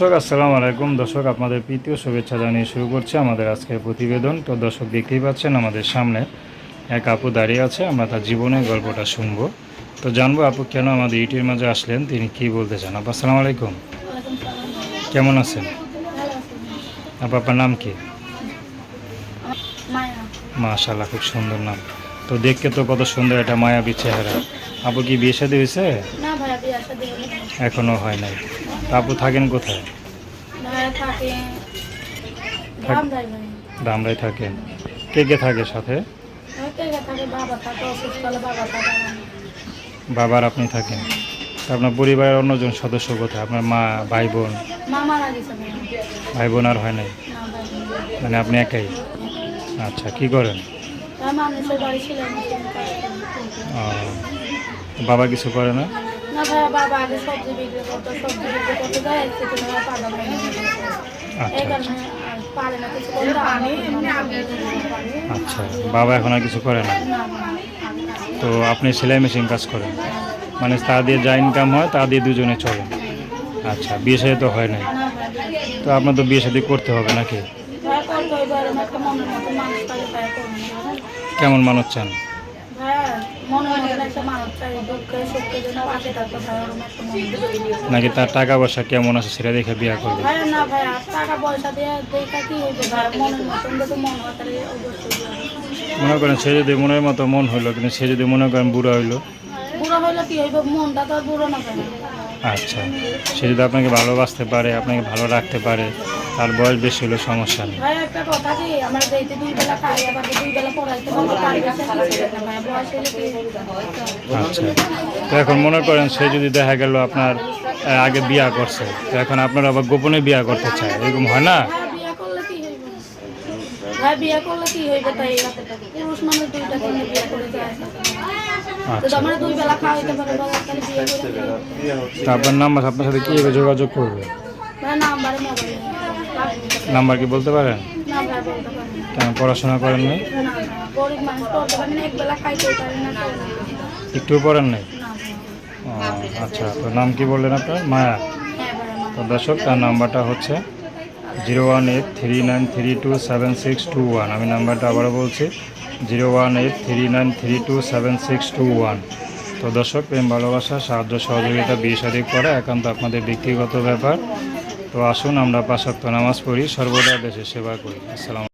দর্শক আসসালামু আলাইকুম। দর্শক আপনাদের প্রীতীয় শুভেচ্ছা জানিয়ে শুরু করছি আমাদের আজকের প্রতিবেদন। তো দর্শক দেখতেই পাচ্ছেন আমাদের সামনে এক আপু দাঁড়িয়ে আছে আমরা তার জীবনের গল্পটা শুনব। তো জানব আপু কেন আমাদের ইটির মাঝে আসলেন তিনি কি বলতে চান? আপু আসসালামু আলাইকুম। কেমন আছেন? আছি। আপনার নাম কি? মাশাল্লাহ খুব সুন্দর নাম। তো দেখতে তো কত সুন্দর একটা মায়াবী চেহারা। আপু কি বিয়ে শাদী হয়েছে? না ভাইয়া বিয়ে আসা দিয়ে এখনও হয় নাই। আপু থাকেন কোথায়? ভাইয়া থাকে। থাকেন। কে কে থাকে সাথে? এখানে থাকে? বাবার আপনি থাকেন। আপনার পরিবারের অন্যজন সদস্য কোথায়? আপনার মা ভাই বোন? ভাই বোন আর হয় নাই? মানে আপনি একাই? আচ্ছা কি করেন? মানুষের বাড়ি বাবা কিছু করে না? না ভাইয়া বাবা আগে সবজি বিক্রি করতো সবজি বিক্রি করতে যায় সেখানে ভাইয়া পাতা ভাই আচ্ছা। এই কারণে পারে না কিছু করতে আমি আচ্ছা বাবা এখন আর কিছু করে না? তো আপনি সেলাই মেশিন কাজ করেন? মানে তা দিয়ে যা ইনকাম হয় তা দিয়ে দুজনে চলেন। আচ্ছা বিয়ে সাথে তো হয় নাই। না তো আপনার তো বিয়ে সাথে করতে হবে নাকি? কেমন মানুষ চান? নাকি তার টাকা পয়সা কেমন আছে সেটা দেখে বিয়া করবে? মন করেন সে যদি মনের মতো মন হইল, কিন্তু সে যদি মনে করেন বুড়ো হইল। বুড়ো হইলে কি হইবে? মনটা তো বুড়ো না আচ্ছা সে যদি আপনাকে ভালোবাসতে পারে আপনাকে ভালো রাখতে পারে তার বয়স বেশি হলে সমস্যা নেই? আচ্ছা তো এখন মনে করেন সে যদি দেখা গেল আপনার আগে বিয়া করছে তো এখন আপনার আবার গোপনে বিয়া করতে চায় এরকম হয় না? বিয়ে করলে কি হইবে? তাই? পুরুষ মানুষ দুইটা বিয়ে করে যায়। আচ্ছা। আপনার নাম্বার আপনার সাথে কীভাবে যোগাযোগ করবে? ভাই নাম্বারে কি বলতে পারেন। কেন পড়াশোনা করেন নাই? একটু পড়েন নাই? আচ্ছা তো নাম কি বললেন আপনার? মায়া। হ্যাঁ তো দর্শক তার নাম্বারটা হচ্ছে zero one eight three nine three two seven six two one. আমি নাম্বারটা আবারও বলছি, zero one eight three nine three two seven six two one. তো দর্শক, প্রেম, ভালোবাসা, সাহায্য, সহযোগিতা, বিয়ে, শাদী করা একান্ত আপনাদের ব্যক্তিগত ব্যাপার। তো আসুন আমরা পাশাক্ত নামাজ পড়ি, সর্বদা দেশের সেবা করি। আসসালাম